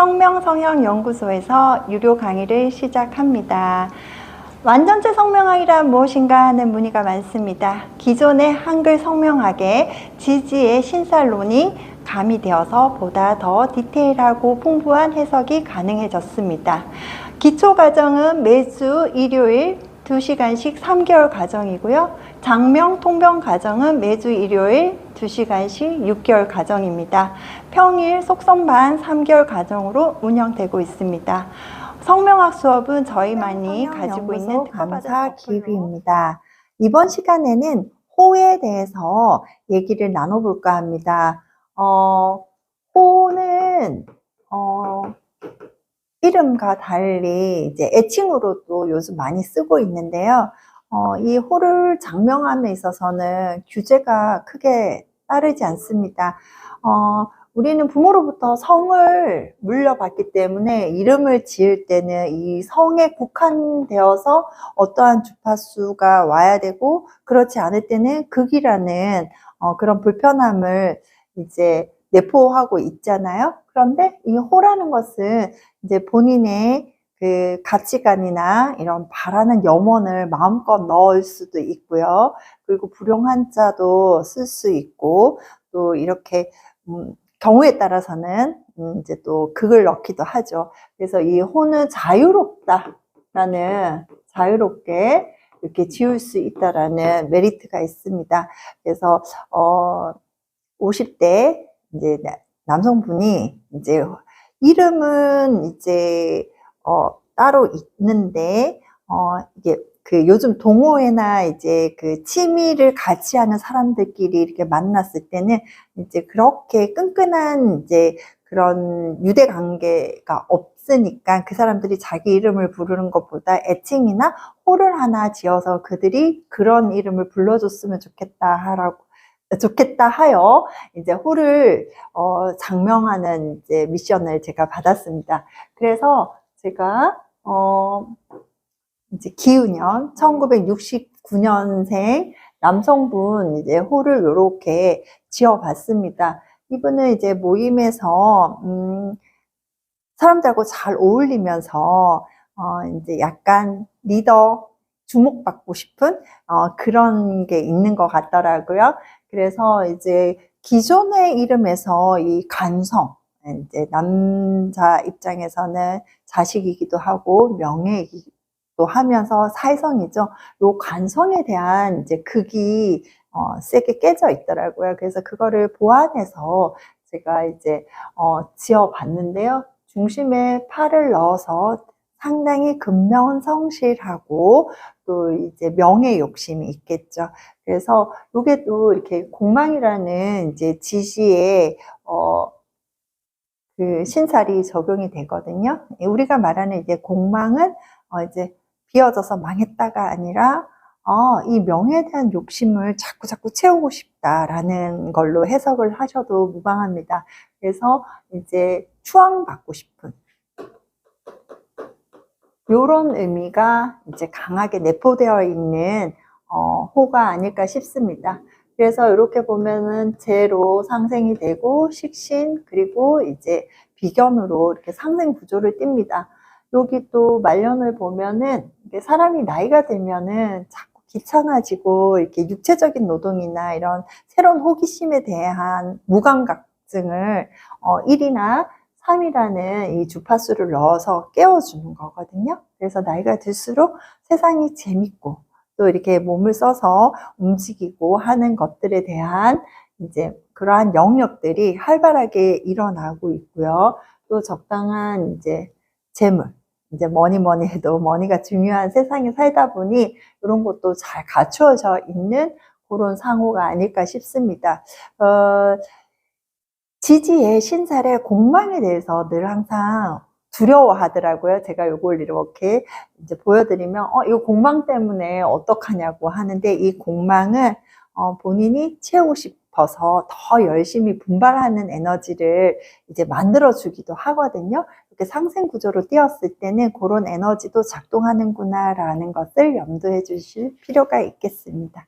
성명성형연구소에서 유료 강의를 시작합니다. 완전체 성명학이란 무엇인가 하는 문의가 많습니다. 기존의 한글 성명학에 지지의 신살론이 가미되어서 보다 더 디테일하고 풍부한 해석이 가능해졌습니다. 기초 과정은 매주 일요일 2시간씩 3개월 과정이고요. 장명 통병 과정은 매주 일요일 2시간씩 6개월 과정입니다. 평일 속성반 3개월 과정으로 운영되고 있습니다. 성명학 수업은 저희만이 가지고 있는 강사 기휘입니다. 이번 시간에는 호에 대해서 얘기를 나눠볼까 합니다. 어, 호는 어, 이름과 달리 이제 애칭으로 도 요즘 많이 쓰고 있는데요. 어, 이 호를 장명함에 있어서는 규제가 크게 따르지 않습니다. 어, 우리는 부모로부터 성을 물려받기 때문에 이름을 지을 때는 이 성에 국한되어서 어떠한 주파수가 와야 되고 그렇지 않을 때는 극이라는 어, 그런 불편함을 이제 내포하고 있잖아요. 그런데 이 호라는 것은 이제 본인의 그 가치관이나 이런 바라는 염원을 마음껏 넣을 수도 있고요. 그리고 불용 한 자도 쓸 수 있고 또 이렇게 음, 경우에 따라서는 음, 이제 또 극을 넣기도 하죠. 그래서 이 호는 자유롭다라는 자유롭게 이렇게 지을 수 있다라는 메리트가 있습니다. 그래서 어 50대 이제 나- 남성분이 이제 이름은 이제 어 따로 있는데 어 이게 그 요즘 동호회나 이제 그 취미를 같이 하는 사람들끼리 이렇게 만났을 때는 이제 그렇게 끈끈한 이제 그런 유대 관계가 없으니까 그 사람들이 자기 이름을 부르는 것보다 애칭이나 호를 하나 지어서 그들이 그런 이름을 불러줬으면 좋겠다 하라고 좋겠다 하여 이제 호를 어, 장명하는 이제 미션을 제가 받았습니다. 그래서 제가 어, 이제 기우년 1969년생 남성분 이제 호를 이렇게 지어봤습니다. 이분은 이제 모임에서 음, 사람들하고 잘 어울리면서 어, 이제 약간 리더 주목받고 싶은 어, 그런 게 있는 것 같더라고요. 그래서 이제 기존의 이름에서 이 간성, 이제 남자 입장에서는 자식이기도 하고 명예이기도 하면서 사회성이죠. 요 간성에 대한 이제 극이 어, 세게 깨져 있더라고요. 그래서 그거를 보완해서 제가 이제 어, 지어봤는데요. 중심에 팔을 넣어서 상당히 근면 성실하고 또 이제 명예 욕심이 있겠죠. 그래서 요게 또 이렇게 공망이라는 이제 지시에 어, 그 신살이 적용이 되거든요. 우리가 말하는 이제 공망은 어, 이제 비어져서 망했다가 아니라 어, 이 명예에 대한 욕심을 자꾸 자꾸 채우고 싶다라는 걸로 해석을 하셔도 무방합니다. 그래서 이제 추앙받고 싶은 이런 의미가 이제 강하게 내포되어 있는 어, 호가 아닐까 싶습니다. 그래서 이렇게 보면은 재로 상생이 되고 식신 그리고 이제 비견으로 이렇게 상생 구조를 띱니다. 여기 또 말년을 보면은 사람이 나이가 들면은 자꾸 귀찮아지고 이렇게 육체적인 노동이나 이런 새로운 호기심에 대한 무감각증을 어, 1이나 3이라는 이 주파수를 넣어서 깨워주는 거거든요. 그래서 나이가 들수록 세상이 재밌고 또 이렇게 몸을 써서 움직이고 하는 것들에 대한 이제 그러한 영역들이 활발하게 일어나고 있고요. 또 적당한 이제 재물, 이제 뭐니 뭐니 해도 머니가 중요한 세상에 살다 보니 이런 것도 잘 갖추어져 있는 그런 상호가 아닐까 싶습니다. 어, 지지의 신살의 공망에 대해서 늘 항상 두려워하더라고요. 제가 이걸 이렇게 이제 보여드리면, 어, 이 공망 때문에 어떡하냐고 하는데, 이 공망은 어, 본인이 채우고 싶어서 더 열심히 분발하는 에너지를 이제 만들어주기도 하거든요. 이렇게 상생 구조로 띄었을 때는 그런 에너지도 작동하는구나라는 것을 염두해 주실 필요가 있겠습니다.